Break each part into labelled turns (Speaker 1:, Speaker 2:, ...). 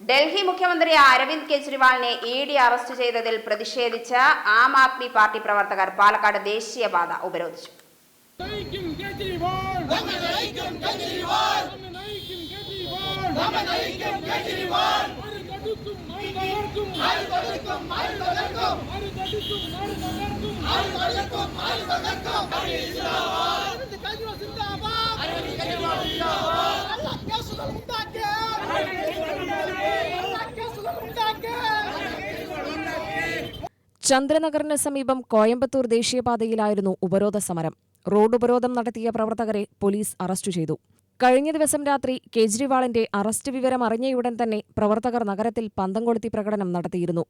Speaker 1: ഡൽഹി മുഖ്യമന്ത്രി അരവിന്ദ് കെജ്രിവാളിനെ E D arrest ചെയ്തതിൽ പ്രതിഷേധിച്ച് ആം ആദ്മി പാർട്ടി പ്രവർത്തകർ പാലക്കാട് ദേശീയപാത ഉപരോധിച്ചു.
Speaker 2: കേജ്രിവാൾ.
Speaker 3: ചന്ദ്രനഗറിന് സമീപം കോയമ്പത്തൂർ ദേശീയപാതയിലായിരുന്നു ഉപരോധ സമരം. റോഡ് ഉപരോധം നടത്തിയ പ്രവർത്തകരെ പോലീസ് അറസ്റ്റ് ചെയ്തു. കഴിഞ്ഞ ദിവസം രാത്രി കേജ്രിവാളിന്റെ അറസ്റ്റ് വിവരം അറിഞ്ഞയുടൻ തന്നെ പ്രവർത്തകർ നഗരത്തിൽ പന്തം കൊളുത്തി പ്രകടനം നടത്തിയിരുന്നു.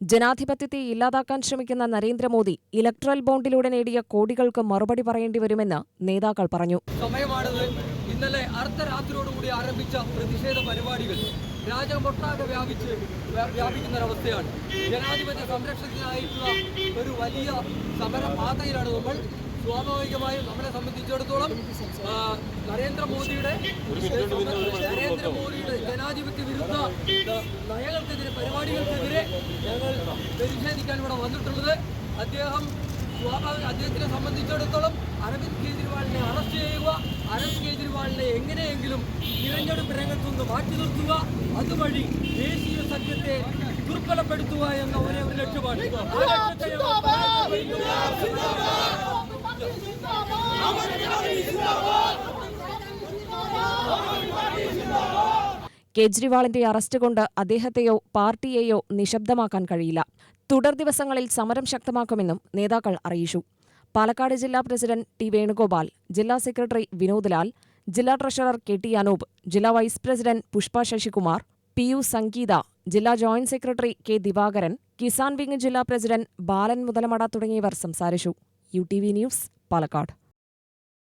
Speaker 3: ജനാധിപത്യത്തെ ഇല്ലാതാക്കാൻ ശ്രമിക്കുന്ന നരേന്ദ്രമോദി ഇലക്ട്രൽ ബോണ്ടിലൂടെ നേടിയ കോടികൾക്ക് മറുപടി പറയേണ്ടി വരുമെന്ന് നേതാക്കൾ പറഞ്ഞു.
Speaker 4: സമയമാണിത്. ഇന്നലെ അർദ്ധരാത്രിയോടുകൂടി ആരംഭിച്ച പ്രതിഷേധ പരിപാടികൾ രാജ്യമൊട്ടാകെ വ്യാപിച്ച് വ്യാ- വ്യാപിക്കുന്ന ഒരവസ്ഥയാണ് ജനാധിപത്യ സംരക്ഷണത്തിനായിട്ടുള്ള ഒരു വലിയ സമരപാതയിലാണ് നമ്മൾ. സ്വാഭാവികമായും നമ്മളെ സംബന്ധിച്ചിടത്തോളം നരേന്ദ്രമോദിയുടെ നരേന്ദ്രമോദിയുടെ ജനാധിപത്യ വിരുദ്ധ നയങ്ങൾക്കെതിരെ പരിപാടികൾക്കെതിരെ ഞങ്ങൾ പ്രതിഷേധിക്കാൻ ഇവിടെ വന്നിട്ടുള്ളത്. അദ്ദേഹം സ്വാഭാവിക അദ്ദേഹത്തിനെ സംബന്ധിച്ചിടത്തോളം അരവിന്ദ് കെജ്രിവാളിനെ അറസ്റ്റ് ചെയ്യുക അരവിന്ദ് എങ്ങനെയെങ്കിലും തിരഞ്ഞെടുപ്പ് രംഗത്തുനിന്ന് മാറ്റി നിർത്തുക. അതുവഴി ദേശീയ സഖ്യത്തെ ദുർബലപ്പെടുത്തുക എന്ന ഒരേ ഒരു ലക്ഷ്യമാണ്.
Speaker 3: കേജ്രിവാളിന്റെ അറസ്റ്റ് കൊണ്ട് അദ്ദേഹത്തെയോ പാർട്ടിയെയോ നിശബ്ദമാക്കാൻ കഴിയില്ല. തുടർ ദിവസങ്ങളിൽ സമരം ശക്തമാക്കുമെന്നും നേതാക്കൾ അറിയിച്ചു. പാലക്കാട് ജില്ലാ പ്രസിഡന്റ് ടി വേണുഗോപാൽ ജില്ലാ സെക്രട്ടറി വിനോദ് ലാൽ ജില്ലാ ട്രഷറർ കെ ടി അനൂപ് ജില്ലാ vice president Pushpa Sasikumar P U Sangeetha ജില്ലാ joint secretary K Divakaran Kisan wing ജില്ലാ പ്രസിഡന്റ് ബാലൻ മുതലമട തുടങ്ങിയവർ സംസാരിച്ചു. U T V news Palakkad.